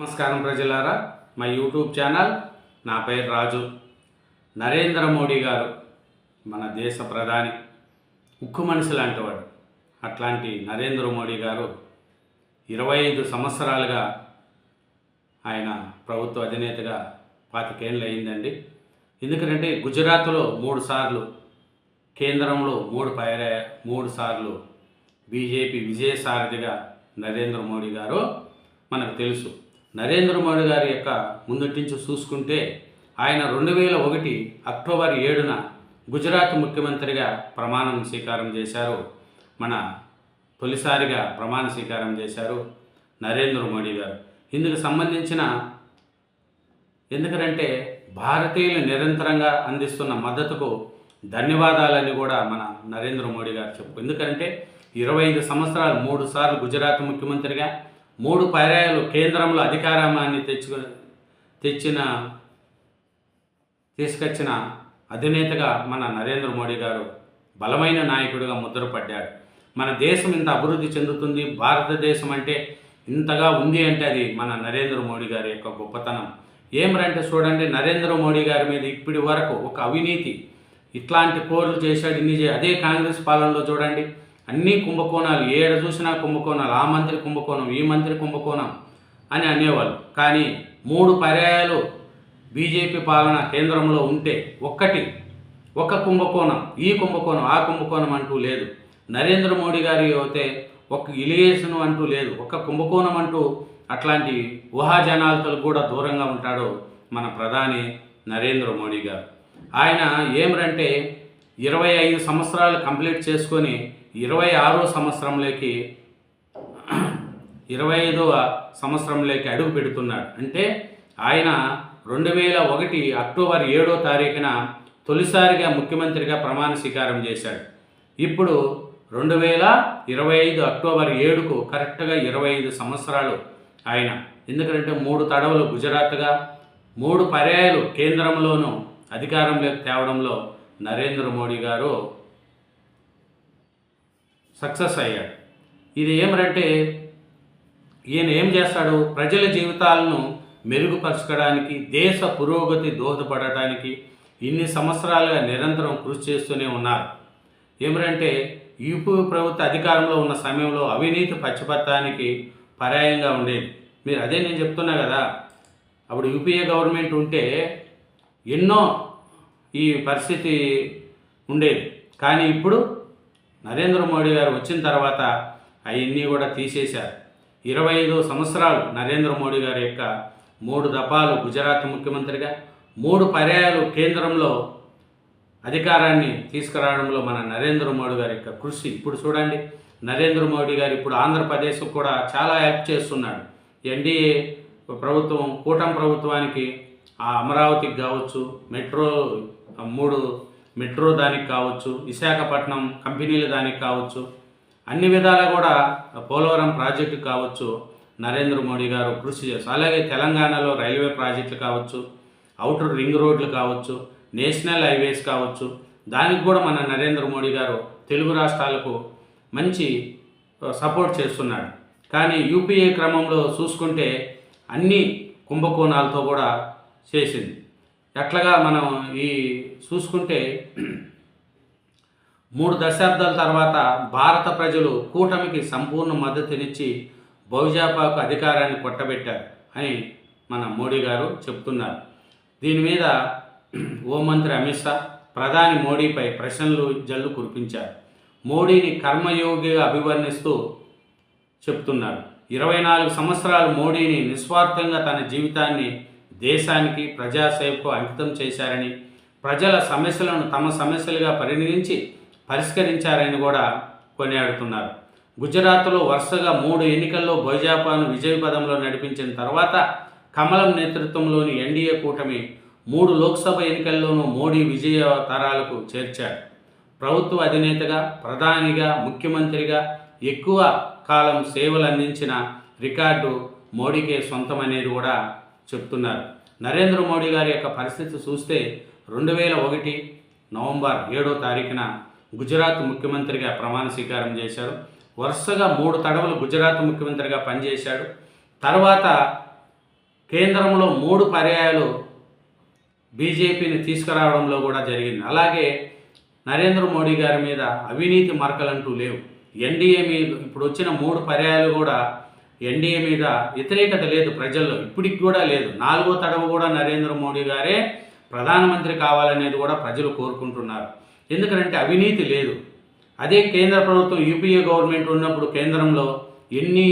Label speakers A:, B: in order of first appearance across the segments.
A: నమస్కారం ప్రజలారా. మా యూట్యూబ్ ఛానల్ నా పేరు రాజు. నరేంద్ర మోడీ గారు మన దేశ ప్రధాని ఉక్కు మనిషి లాంటివాడు. అట్లాంటి నరేంద్ర మోడీ గారు ఇరవై ఐదు సంవత్సరాలుగా ఆయన ప్రభుత్వ అధినేతగా పాతికేళ్ళు అయిందండి ఎందుకంటే గుజరాత్లో మూడు సార్లు కేంద్రంలో మూడు పైరే మూడు సార్లు బీజేపీ విజయసారథిగా నరేంద్ర మోడీ గారు మనకు తెలుసు. నరేంద్ర మోడీ గారి యొక్క ముందటి నుంచి చూసుకుంటే ఆయన రెండు వేల ఒకటి అక్టోబర్ ఏడున గుజరాత్ ముఖ్యమంత్రిగా ప్రమాణం స్వీకారం చేశారు. మన తొలిసారిగా ప్రమాణ స్వీకారం చేశారు నరేంద్ర మోడీ గారు. ఇందుకు సంబంధించిన ఎందుకంటే భారతీయులు నిరంతరంగా అందిస్తున్న మద్దతుకు ధన్యవాదాలని కూడా మన నరేంద్ర మోడీ గారు చెప్పు ఎందుకంటే ఇరవై ఐదు సంవత్సరాలు మూడు సార్లు గుజరాత్ ముఖ్యమంత్రిగా మూడు పర్యాయాలు కేంద్రంలో అధికారాన్ని తెచ్చుకు తెచ్చిన తీసుకొచ్చిన అధినేతగా మన నరేంద్ర మోడీ గారు బలమైన నాయకుడిగా ముద్రపడ్డాడు మన దేశం ఇంత అభివృద్ధి చెందుతుంది భారతదేశం అంటే ఇంతగా ఉంది అంటే అది మన నరేంద్ర మోడీ గారి యొక్క గొప్పతనం. ఏమరంటే చూడండి నరేంద్ర మోడీ గారి మీద ఇప్పటి వరకు ఒక అవినీతి ఇట్లాంటి కోర్లు చేశాడు ఇన్ని అదే కాంగ్రెస్ పాలనలో చూడండి. అన్ని కుంభకోణాలు ఏడ చూసినా కుంభకోణాలు ఆ మంత్రి కుంభకోణం ఈ మంత్రి కుంభకోణం అని అనేవాళ్ళు. కానీ మూడు పర్యాయాలు బీజేపీ పాలన కేంద్రంలో ఉంటే ఒక్కటి ఒక కుంభకోణం ఈ కుంభకోణం ఆ కుంభకోణం అంటూ లేదు. నరేంద్ర మోడీ గారి అయితే ఒక ఇలిగేషన్ అంటూ లేదు ఒక కుంభకోణం అంటూ అట్లాంటి ఊహాజనాలతో కూడా దూరంగా ఉంటాడు మన ప్రధాని నరేంద్ర మోడీ గారు. ఆయన ఏమిటంటే ఇరవై ఐదు సంవత్సరాలు కంప్లీట్ చేసుకొని ఇరవై ఆరో సంవత్సరంలోకి ఇరవై ఐదవ సంవత్సరంలోకి అడుగు పెడుతున్నాడు. అంటే ఆయన రెండు వేల ఒకటి అక్టోబర్ ఏడో తారీఖున తొలిసారిగా ముఖ్యమంత్రిగా ప్రమాణ స్వీకారం చేశాడు. ఇప్పుడు రెండు వేల ఇరవై ఐదు అక్టోబర్ ఏడుకు కరెక్ట్గా ఇరవై ఐదు సంవత్సరాలు ఆయన. ఎందుకంటే మూడు తడవలు గుజరాత్గా మూడు పర్యాయాలు కేంద్రంలోనూ అధికారంలోకి తేవడంలో నరేంద్ర మోడీ గారు సక్సెస్ అయ్యాడు. ఇది ఏమరంటే ఈయన ఏం చేస్తాడు? ప్రజల జీవితాలను మెరుగుపరచడానికి దేశ పురోగతి దోహదపడటానికి ఇన్ని సంవత్సరాలుగా నిరంతరం కృషి చేస్తూనే ఉన్నారు. ఏమిటంటే యూపీ ప్రభుత్వ అధికారంలో ఉన్న సమయంలో అవినీతి పచ్చిపత్తానికి పర్యాయంగా ఉండేది. మీరు అదే నేను చెప్తున్నా కదా అప్పుడు యూపీఏ గవర్నమెంట్ ఉంటే ఎన్నో ఈ పరిస్థితి ఉండేది. కానీ ఇప్పుడు నరేంద్ర మోడీ గారు వచ్చిన తర్వాత అవన్నీ కూడా తీసేశారు. ఇరవై ఐదు సంవత్సరాలు నరేంద్ర మోడీ గారి యొక్క మూడు దఫాలు గుజరాత్ ముఖ్యమంత్రిగా మూడు పర్యాయాలు కేంద్రంలో అధికారాన్ని తీసుకురావడంలో మన నరేంద్ర మోడీ గారి యొక్క కృషి. ఇప్పుడు చూడండి నరేంద్ర మోడీ గారు ఇప్పుడు ఆంధ్రప్రదేశ్ కూడా చాలా హెల్ప్ చేస్తున్నాడు. ఎన్డీఏ ప్రభుత్వం కూటమి ప్రభుత్వానికి ఆ అమరావతికి కావచ్చు మెట్రో మూడు మెట్రో దానికి కావచ్చు విశాఖపట్నం కంపెనీలు దానికి కావచ్చు అన్ని విధాలా కూడా పోలవరం ప్రాజెక్టు కావచ్చు నరేంద్ర మోడీ గారు కృషి చేస్తారు. అలాగే తెలంగాణలో రైల్వే ప్రాజెక్టులు కావచ్చు అవుటర్ రింగ్ రోడ్లు కావచ్చు నేషనల్ హైవేస్ కావచ్చు దానికి కూడా మన నరేంద్ర మోడీ గారు తెలుగు రాష్ట్రాలకు మంచి సపోర్ట్ చేస్తున్నాడు. కానీ యూపీఏ క్రమంలో చూసుకుంటే అన్ని కుంభకోణాలతో కూడా చేసింది. ఎట్లాగా మనం ఈ చూసుకుంటే మూడు దశాబ్దాల తర్వాత భారత ప్రజలు కూటమికి సంపూర్ణ మద్దతునిచ్చి బహుజాపాకు అధికారాన్ని కొట్టబెట్టారు అని మన మోడీ గారు చెప్తున్నారు. దీని మీద హోంమంత్రి అమిత్ షా ప్రధాని మోడీపై ప్రశ్నలు జల్లు కురిపించారు. మోడీని కర్మయోగిగా అభివర్ణిస్తూ చెప్తున్నారు. ఇరవై నాలుగు సంవత్సరాలు మోడీని నిస్వార్థంగా తన జీవితాన్ని దేశానికి ప్రజాసేవకు అంకితం చేశారని ప్రజల సమస్యలను తమ సమస్యలుగా పరిగణించి పరిష్కరించారని కూడా కొనియాడుతున్నారు. గుజరాత్లో వరుసగా మూడు ఎన్నికల్లో బైజాపాను విజయపదంలో నడిపించిన తర్వాత కమలం నేతృత్వంలోని ఎన్డీఏ కూటమి మూడు లోక్సభ ఎన్నికల్లోనూ మోడీ విజయ తరాలకు చేర్చారు. ప్రభుత్వ అధినేతగా ప్రధానిగా ముఖ్యమంత్రిగా ఎక్కువ కాలం సేవలు అందించిన రికార్డు మోడీకే సొంతమనేది కూడా చెప్తున్నారు. నరేంద్ర మోడీ గారి యొక్క పరిస్థితి చూస్తే రెండు వేల ఒకటి నవంబర్ ఏడో తారీఖున గుజరాత్ ముఖ్యమంత్రిగా ప్రమాణ స్వీకారం చేశారు. వరుసగా మూడు తడవలు గుజరాత్ ముఖ్యమంత్రిగా పనిచేశాడు. తర్వాత కేంద్రంలో మూడు పర్యాయాలు బీజేపీని తీసుకురావడంలో కూడా జరిగింది. అలాగే నరేంద్ర మోడీ గారి మీద అవినీతి మరకలంటూ లేవు. ఎన్డీఏ మీద ఇప్పుడు వచ్చిన మూడు పర్యాయాలు కూడా ఎన్డీఏ మీద వ్యతిరేకత లేదు ప్రజల్లో ఇప్పటికి కూడా లేదు. నాలుగో తడవ కూడా నరేంద్ర మోడీ గారే ప్రధానమంత్రి కావాలనేది కూడా ప్రజలు కోరుకుంటున్నారు. ఎందుకంటే అవినీతి లేదు. అదే కేంద్ర ప్రభుత్వం యూపీఏ గవర్నమెంట్ ఉన్నప్పుడు కేంద్రంలో ఎన్ని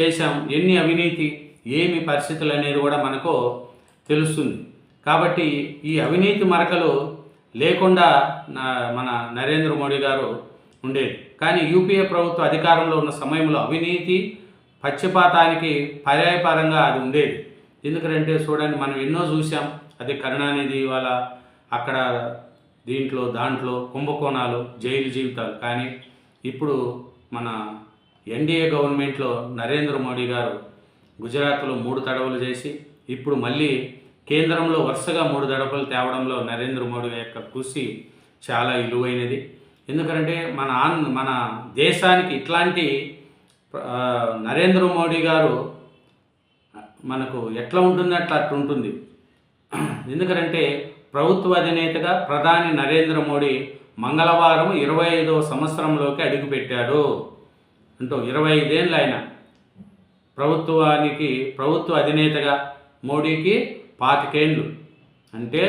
A: చేశాం ఎన్ని అవినీతి ఏమి పరిస్థితులు అనేది కూడా మనకు తెలుస్తుంది. కాబట్టి ఈ అవినీతి మరకలు లేకుండా నా మన నరేంద్ర మోడీ గారు ఉండేది. కానీ యూపీఏ ప్రభుత్వం అధికారంలో ఉన్న సమయంలో అవినీతి పక్షపాతానికి పర్యాయపరంగా అది ఉండేది. ఎందుకంటే చూడండి మనం ఎన్నో చూసాం అది కరుణానిధి వాళ్ళ అక్కడ దీంట్లో దాంట్లో కుంభకోణాలు జైలు జీవితాలు. కానీ ఇప్పుడు మన ఎన్డీఏ గవర్నమెంట్లో నరేంద్ర మోడీ గారు గుజరాత్లో మూడు తడవలు చేసి ఇప్పుడు మళ్ళీ కేంద్రంలో వరుసగా మూడు తడవలు తేవడంలో నరేంద్ర మోడీ యొక్క కృషి చాలా విలువైనది ఎందుకంటే మన ఆన్ మన దేశానికి ఇట్లాంటి నరేంద్ర మోడీ గారు మనకు ఎట్లా ఉంటుంది అట్లా ఉంటుంది ఎందుకంటే ప్రభుత్వ అధినేతగా ప్రధాని నరేంద్ర మోడీ మంగళవారం ఇరవై ఐదవ సంవత్సరంలోకి అడుగుపెట్టాడు అంటూ ఇరవై ఐదేళ్ళు ఆయన ప్రభుత్వానికి ప్రభుత్వ అధినేతగా మోడీకి పాతికేండ్లు. అంటే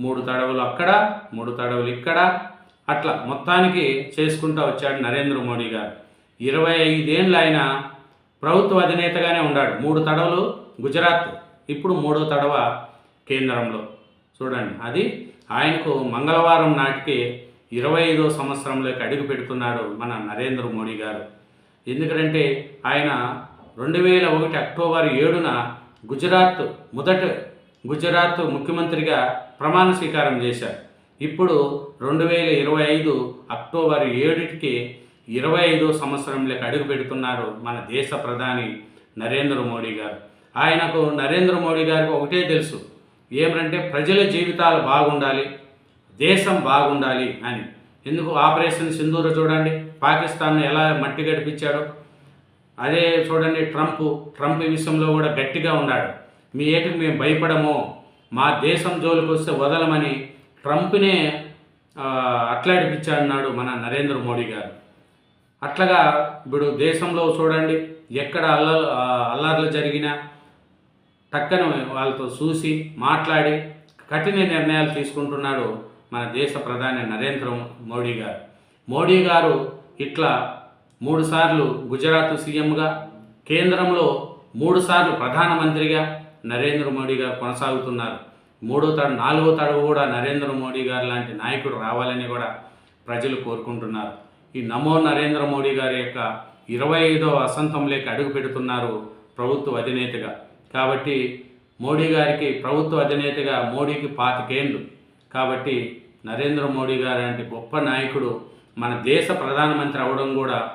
A: మూడు తడవులు అక్కడ మూడు తడవులు ఇక్కడ అట్లా మొత్తానికి చేసుకుంటూ వచ్చాడు నరేంద్ర మోడీ గారు. ఇరవై ఐదేళ్ళు ఆయన ప్రభుత్వ అధినేతగానే ఉన్నాడు మూడు తడవలు గుజరాత్ ఇప్పుడు మూడో తడవ కేంద్రంలో. చూడండి అది ఆయనకు మంగళవారం నాటికి ఇరవై ఐదో సంవత్సరంలోకి అడుగు పెడుతున్నాడు మన నరేంద్ర మోడీ గారు. ఎందుకంటే ఆయన రెండు వేల ఒకటి అక్టోబర్ ఏడున గుజరాత్ మొదట గుజరాత్ ముఖ్యమంత్రిగా ప్రమాణ స్వీకారం చేశారు. ఇప్పుడు రెండు వేల ఇరవై ఐదు అక్టోబర్ ఏడుకి ఇరవై ఐదో సంవత్సరంలోకి అడుగు పెడుతున్నారు మన దేశ ప్రధాని నరేంద్ర మోడీ గారు. ఆయనకు నరేంద్ర మోడీ గారికి ఒకటే తెలుసు ఏమంటే ప్రజల జీవితాలు బాగుండాలి దేశం బాగుండాలి అని. ఎందుకు ఆపరేషన్ సింధూర చూడండి పాకిస్తాన్ను ఎలా మట్టి గడిపించాడో. అదే చూడండి ట్రంప్ ట్రంప్ విషయంలో కూడా గట్టిగా ఉన్నాడు. మీ ఏటికి మేము భయపడము మా దేశం జోలికి వస్తే వదలమని ట్రంప్నే ఆ, అట్లాడిపించాడన్నాడు మన నరేంద్ర మోడీ గారు. అట్లాగా ఇప్పుడు దేశంలో చూడండి ఎక్కడ అల్ల అల్లర్లు జరిగినా టక్కన వాళ్ళతో చూసి మాట్లాడి కఠిన నిర్ణయాలు తీసుకుంటున్నాడు మన దేశ ప్రధాని నరేంద్ర మోడీ గారు. మోడీ గారు ఇట్లా మూడుసార్లు గుజరాత్ సీఎంగా కేంద్రంలో మూడుసార్లు ప్రధానమంత్రిగా నరేంద్ర మోడీ గారు కొనసాగుతున్నారు. మూడో తడు నాలుగో తడవ కూడా నరేంద్ర మోడీ గారు లాంటి నాయకుడు రావాలని కూడా ప్రజలు కోరుకుంటున్నారు. ఈ నమో నరేంద్ర మోడీ గారి యొక్క ఇరవై ఐదవ అసంతంలోకి అడుగు పెడుతున్నారు ప్రభుత్వ అధినేతగా. కాబట్టి మోడీ గారికి ప్రభుత్వ అధినేతగా మోడీకి పాతికేండ్లు. కాబట్టి నరేంద్ర మోడీ గారు లాంటి గొప్ప నాయకుడు మన దేశ ప్రధానమంత్రి అవడం కూడా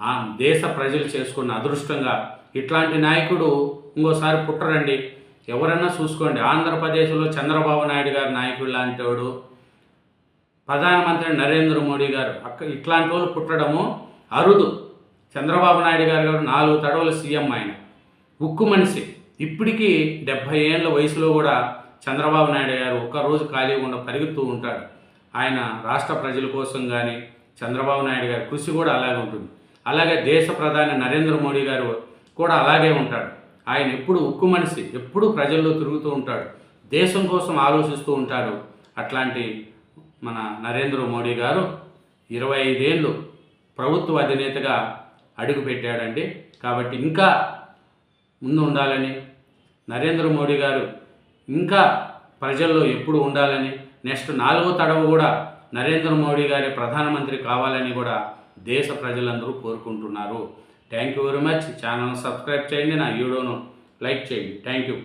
A: ఆ దేశ ప్రజలు చేసుకున్న అదృష్టంగా. ఇట్లాంటి నాయకుడు ఇంకోసారి పుట్టరండి. ఎవరన్నా చూసుకోండి. ఆంధ్రప్రదేశ్లో చంద్రబాబు నాయుడు గారి నాయకుడు లాంటి వాడు ప్రధానమంత్రి నరేంద్ర మోడీ గారు. అక్క ఇట్లాంటి వాళ్ళు పుట్టడము అరుదు. చంద్రబాబు నాయుడు గారు గారు నాలుగు తడవల సీఎం ఆయన. ఉక్కు మనిషి. ఇప్పటికీ డెబ్భై ఏళ్ళ వయసులో కూడా చంద్రబాబు నాయుడు గారు ఒక్కరోజు ఖాళీ ఉన్న పరిగెత్తూ ఉంటాడు. ఆయన రాష్ట్ర ప్రజల కోసం కానీ చంద్రబాబు నాయుడు గారి కృషి కూడా అలాగే ఉంటుంది. అలాగే దేశ ప్రధాని నరేంద్ర మోడీ గారు కూడా అలాగే ఉంటాడు. ఆయన ఎప్పుడు ఉక్కు మనిషి ఎప్పుడు ప్రజల్లో తిరుగుతూ ఉంటాడు. దేశం కోసం ఆలోచిస్తూ ఉంటాడు. అట్లాంటి మన నరేంద్ర మోడీ గారు ఇరవై ఐదేళ్ళు ప్రభుత్వ అధినేతగా అడుగుపెట్టాడండి. కాబట్టి ఇంకా ముందు ఉండాలని నరేంద్ర మోడీ గారు ఇంకా ప్రజల్లో ఎప్పుడు ఉండాలని నెక్స్ట్ నాలుగో తడవ కూడా నరేంద్ర మోడీ గారి ప్రధానమంత్రి కావాలని కూడా దేశ ప్రజలందరూ కోరుకుంటున్నారు. Thank you very much. Channel subscribe చేయండి. నా వీడియోను లైక్ చేయండి. Thank you.